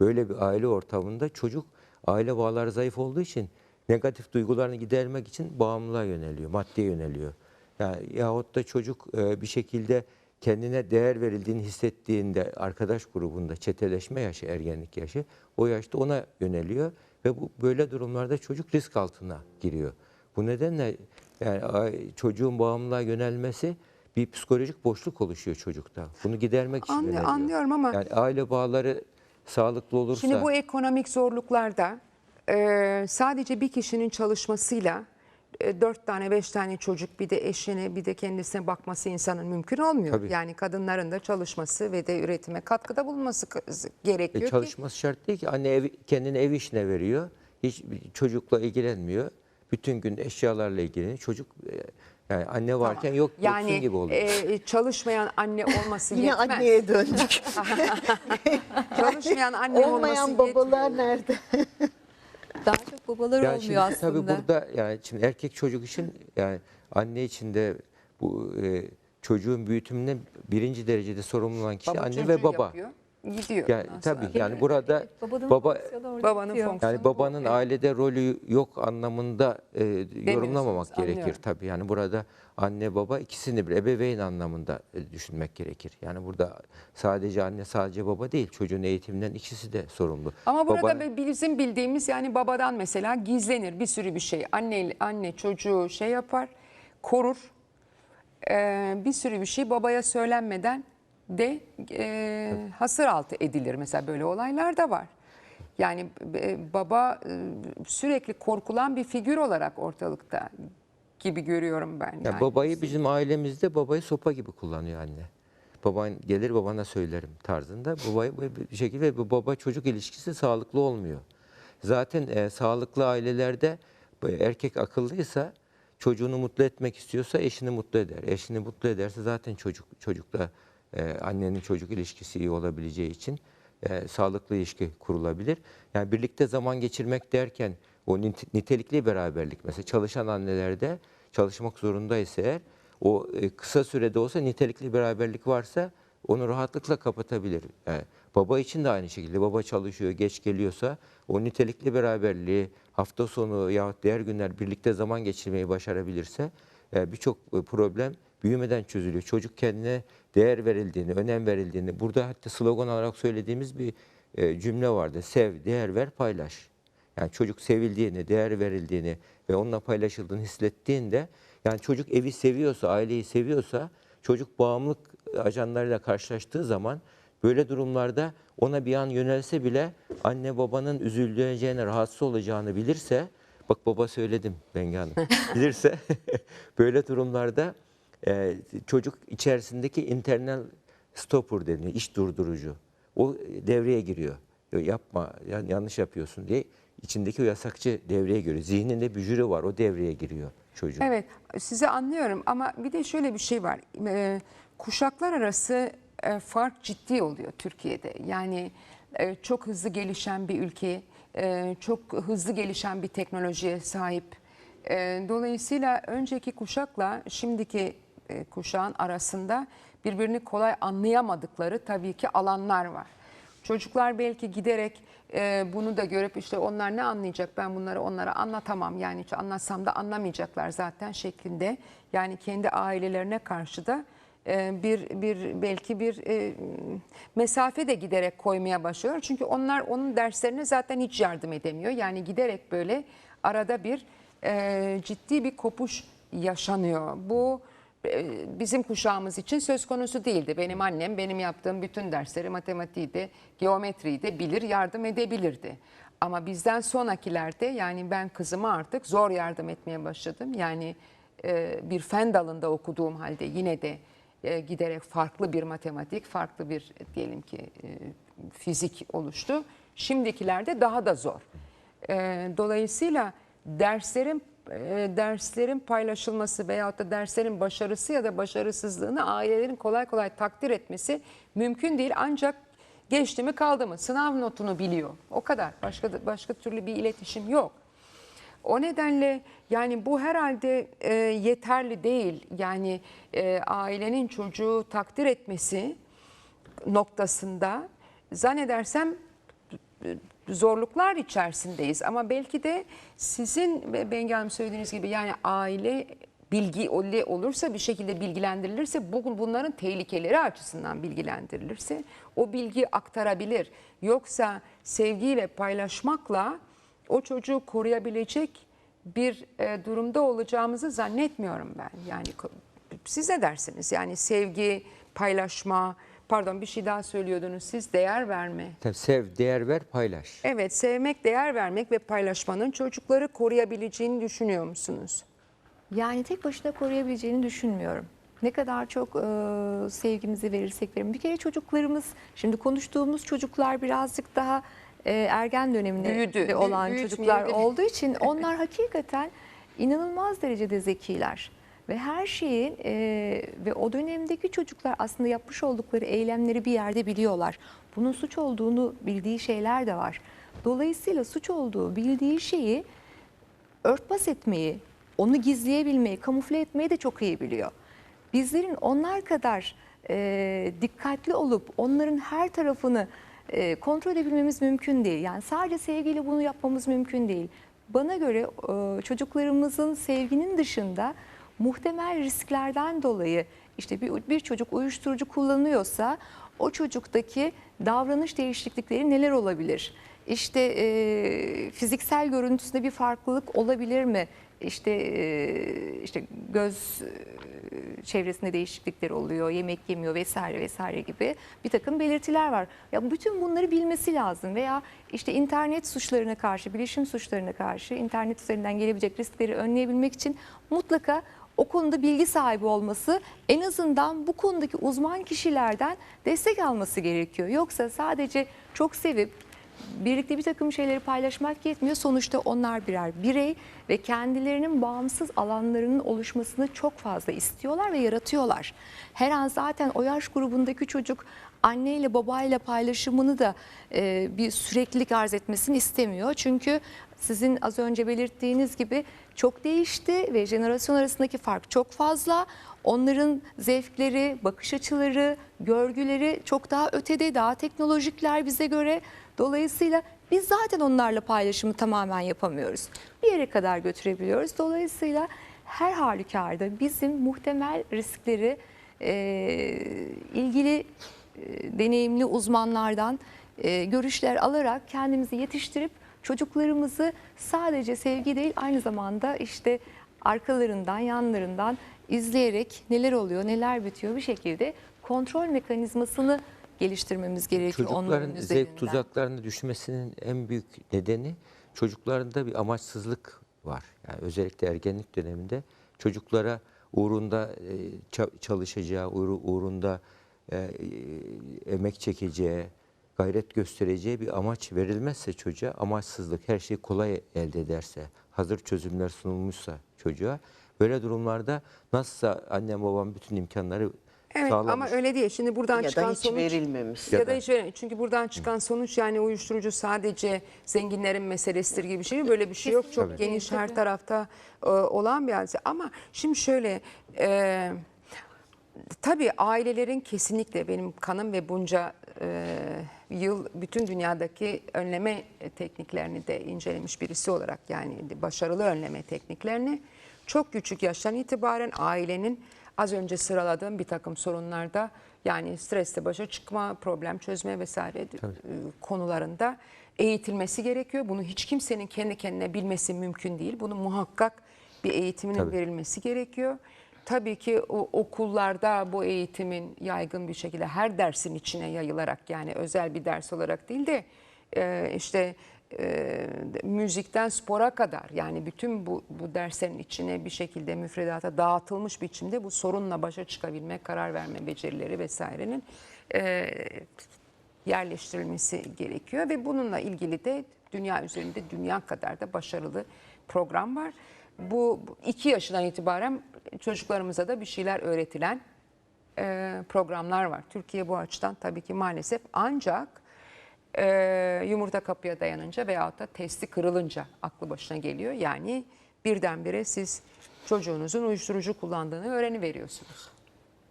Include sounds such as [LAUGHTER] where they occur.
böyle bir aile ortamında çocuk aile bağları zayıf olduğu için negatif duygularını gidermek için bağımlılığa yöneliyor, maddeye yöneliyor. Yani yahut da çocuk e, bir şekilde kendine değer verildiğini hissettiğinde arkadaş grubunda çeteleşme yaşı, ergenlik yaşı o yaşta ona yöneliyor ve bu böyle durumlarda çocuk risk altına giriyor. Bu nedenle yani çocuğun bağımlılığa yönelmesi bir psikolojik boşluk oluşuyor çocukta. Bunu gidermek için Anlı- yöneliyor. anlıyorum ama- yani aile bağları sağlıklı olursa Şimdi bu ekonomik zorluklarda e, sadece bir kişinin çalışmasıyla e, dört tane beş tane çocuk bir de eşine bir de kendisine bakması insanın mümkün olmuyor. Tabii. Yani kadınların da çalışması ve de üretime katkıda bulunması gerekiyor E, ki. çalışması şart değil ki. Anne ev, kendini ev işine veriyor. Hiç çocukla ilgilenmiyor. Bütün gün eşyalarla ilgileniyor. Çocuk e, yani anne varken yok yoksun Yani gibi oluyor. e, çalışmayan anne olması Yine yetmez. anneye döndük. [LAUGHS] Çalışmayan anne Olmayan olması babalar yetmiyor. nerede? [LAUGHS] Daha çok babalar Yani olmuyor şimdi aslında. Tabii burada yani şimdi erkek çocuk için yani anne için de bu e, çocuğun büyütümünden birinci derecede sorumlu olan kişi Baba anne ve baba. yapıyor, gidiyor. Yani ondan tabii sonra. yani burada Babanın baba fonksiyonu orada Babanın bitiyor. fonksiyonu. Yani babanın ailede rolü yok anlamında e, yorumlamamak gerekir anlıyorum. tabii. Yani burada anne baba ikisini bir ebeveyn anlamında e, düşünmek gerekir. Yani burada sadece anne sadece baba değil çocuğun eğitiminden ikisi de sorumlu. Ama burada Babanın- bizim bildiğimiz yani babadan mesela gizlenir bir sürü bir şey. Anne anne çocuğu şey yapar, korur. Ee, bir sürü bir şey babaya söylenmeden de e, hasır altı edilir. Mesela böyle olaylar da var. Yani e, baba e, sürekli korkulan bir figür olarak ortalıkta gibi görüyorum ben. Ya Yani. babayı bizim ailemizde babayı sopa gibi kullanıyor anne. Baban gelir babana söylerim tarzında. Babayı bir şekilde bu baba çocuk ilişkisi sağlıklı olmuyor. Zaten e, sağlıklı ailelerde erkek akıllıysa çocuğunu mutlu etmek istiyorsa eşini mutlu eder. Eşini mutlu ederse zaten çocuk çocukla e, annenin çocuk ilişkisi iyi olabileceği için e, sağlıklı ilişki kurulabilir. Yani birlikte zaman geçirmek derken o nite- nitelikli beraberlik mesela çalışan annelerde çalışmak zorundaysa eğer o e, kısa sürede olsa nitelikli beraberlik varsa onu rahatlıkla kapatabilir. Yani baba için de aynı şekilde baba çalışıyor, geç geliyorsa o nitelikli beraberliği hafta sonu yahut diğer günler birlikte zaman geçirmeyi başarabilirse e, birçok problem büyümeden çözülüyor. Çocuk kendine değer verildiğini, önem verildiğini, burada hatta slogan olarak söylediğimiz bir e, cümle vardı. Sev, değer ver, paylaş. Yani çocuk sevildiğini, değer verildiğini ve onunla paylaşıldığını hissettiğinde yani çocuk evi seviyorsa, aileyi seviyorsa çocuk bağımlılık ajanlarıyla karşılaştığı zaman böyle durumlarda ona bir an yönelse bile anne babanın üzüleceğini, rahatsız olacağını bilirse bak baba söyledim Bengi Hanım [LAUGHS] bilirse [LAUGHS] böyle durumlarda e, çocuk içerisindeki internal stopper deniyor, iş durdurucu. O devreye giriyor. Ya Yapma, yanlış yapıyorsun diye içindeki o yasakçı devreye giriyor. Zihninde bir jüri var, o devreye giriyor çocuğun. Evet, sizi anlıyorum ama bir de şöyle bir şey var. Ee, kuşaklar arası e, fark ciddi oluyor Türkiye'de. Yani e, çok hızlı gelişen bir ülke, e, çok hızlı gelişen bir teknolojiye sahip. E, Dolayısıyla önceki kuşakla şimdiki e, kuşağın arasında birbirini kolay anlayamadıkları tabii ki alanlar var. Çocuklar belki giderek e, bunu da görüp işte onlar ne anlayacak ben bunları onlara anlatamam yani hiç anlatsam da anlamayacaklar zaten şeklinde. Yani kendi ailelerine karşı da e, bir bir belki bir e, mesafe de giderek koymaya başlıyor. Çünkü onlar onun derslerine zaten hiç yardım edemiyor. Yani giderek böyle arada bir e, ciddi bir kopuş yaşanıyor. Bu bizim kuşağımız için söz konusu değildi. Benim annem benim yaptığım bütün dersleri matematiği de de bilir yardım edebilirdi. Ama bizden sonrakilerde yani ben kızıma artık zor yardım etmeye başladım. Yani e, bir fen dalında okuduğum halde yine de e, giderek farklı bir matematik, farklı bir diyelim ki e, fizik oluştu. Şimdikilerde daha da zor. Dolayısıyla derslerin e, derslerin paylaşılması veyahut da derslerin başarısı ya da başarısızlığını ailelerin kolay kolay takdir etmesi mümkün değil. Ancak geçti mi kaldı mı sınav notunu biliyor. O kadar. Başka başka türlü bir iletişim yok. O nedenle yani bu herhalde e, yeterli değil. Yani e, ailenin çocuğu takdir etmesi noktasında zannedersem zorluklar içerisindeyiz ama belki de sizin Be- Bengi Hanım söylediğiniz gibi yani aile bilgi ol- olursa bir şekilde bilgilendirilirse bugün bunların tehlikeleri açısından bilgilendirilirse o bilgi aktarabilir. Yoksa sevgiyle paylaşmakla o çocuğu koruyabilecek bir e, durumda olacağımızı zannetmiyorum ben. Yani siz ne dersiniz? Yani sevgi, paylaşma, pardon bir şey daha söylüyordunuz siz değer verme. Tabii sev, değer ver, paylaş. Evet sevmek, değer vermek ve paylaşmanın çocukları koruyabileceğini düşünüyor musunuz? Yani tek başına koruyabileceğini düşünmüyorum. Ne kadar çok e, sevgimizi verirsek verelim. Bir kere çocuklarımız, şimdi konuştuğumuz çocuklar birazcık daha e, ergen döneminde Büyüdü, olan büyütmeyelim çocuklar de- olduğu için [LAUGHS] onlar hakikaten inanılmaz derecede zekiler. Ve her şeyin e, ve o dönemdeki çocuklar aslında yapmış oldukları eylemleri bir yerde biliyorlar. Bunun suç olduğunu bildiği şeyler de var. Dolayısıyla suç olduğu bildiği şeyi örtbas etmeyi, onu gizleyebilmeyi, kamufle etmeyi de çok iyi biliyor. Bizlerin onlar kadar e, dikkatli olup onların her tarafını e, kontrol edebilmemiz mümkün değil. Yani sadece sevgiyle bunu yapmamız mümkün değil. Bana göre e, çocuklarımızın sevginin dışında muhtemel risklerden dolayı işte bir, bir çocuk uyuşturucu kullanıyorsa o çocuktaki davranış değişiklikleri neler olabilir? İşte e, fiziksel görüntüsünde bir farklılık olabilir mi? İşte e, işte göz e, çevresinde değişiklikler oluyor, yemek yemiyor vesaire vesaire gibi bir takım belirtiler var. Ya bütün bunları bilmesi lazım veya işte internet suçlarına karşı, bilişim suçlarına karşı internet üzerinden gelebilecek riskleri önleyebilmek için mutlaka o konuda bilgi sahibi olması en azından bu konudaki uzman kişilerden destek alması gerekiyor. Yoksa sadece çok sevip birlikte bir takım şeyleri paylaşmak yetmiyor. Sonuçta onlar birer birey ve kendilerinin bağımsız alanlarının oluşmasını çok fazla istiyorlar ve yaratıyorlar. Her an zaten o yaş grubundaki çocuk anneyle babayla paylaşımını da e, bir süreklilik arz etmesini istemiyor. Çünkü sizin az önce belirttiğiniz gibi çok değişti ve jenerasyon arasındaki fark çok fazla. Onların zevkleri, bakış açıları, görgüleri çok daha ötede, daha teknolojikler bize göre. Dolayısıyla biz zaten onlarla paylaşımı tamamen yapamıyoruz. Bir yere kadar götürebiliyoruz. Dolayısıyla her halükarda bizim muhtemel riskleri e, ilgili e, deneyimli uzmanlardan e, görüşler alarak kendimizi yetiştirip çocuklarımızı sadece sevgi değil aynı zamanda işte arkalarından yanlarından izleyerek neler oluyor neler bitiyor bir şekilde kontrol mekanizmasını geliştirmemiz gerekiyor onların Çocukların üzerinden. zevk tuzaklarına düşmesinin en büyük nedeni çocuklarında bir amaçsızlık var. Yani özellikle ergenlik döneminde çocuklara uğrunda e, ça- çalışacağı, uğru- uğrunda e, e, emek çekeceği, gayret göstereceği bir amaç verilmezse çocuğa amaçsızlık, her şey kolay elde ederse, hazır çözümler sunulmuşsa çocuğa böyle durumlarda nasılsa annem babam bütün imkanları Evet sağlamış. ama öyle değil. Şimdi buradan ya çıkan da hiç sonuç verilmemiş. ya, Ya da da- hiç verilmemiş. Çünkü buradan çıkan sonuç yani uyuşturucu sadece zenginlerin meselesidir gibi bir şey. Böyle bir şey yok. Çok Kesinlikle. geniş Tabii. her tarafta e, olan bir hadise. Ama şimdi şöyle e, tabii ailelerin kesinlikle benim kanım ve bunca e, yıl bütün dünyadaki önleme tekniklerini de incelemiş birisi olarak yani başarılı önleme tekniklerini çok küçük yaştan itibaren ailenin az önce sıraladığım bir takım sorunlarda yani stresle başa çıkma, problem çözme vesaire e, konularında eğitilmesi gerekiyor. Bunu hiç kimsenin kendi kendine bilmesi mümkün değil. Bunu muhakkak bir eğitiminin Tabii. verilmesi gerekiyor. Tabii ki o okullarda bu eğitimin yaygın bir şekilde her dersin içine yayılarak yani özel bir ders olarak değil de e, işte e, müzikten spora kadar yani bütün bu, bu derslerin içine bir şekilde müfredata dağıtılmış biçimde bu sorunla başa çıkabilme, karar verme becerileri vesairenin e, yerleştirilmesi gerekiyor ve bununla ilgili de dünya üzerinde dünya kadar da başarılı program var. Bu iki yaşından itibaren çocuklarımıza da bir şeyler öğretilen e, programlar var. Türkiye bu açıdan tabii ki maalesef ancak e, yumurta kapıya dayanınca veyahut da testi kırılınca aklı başına geliyor. Yani birdenbire siz çocuğunuzun uyuşturucu kullandığını öğreniveriyorsunuz.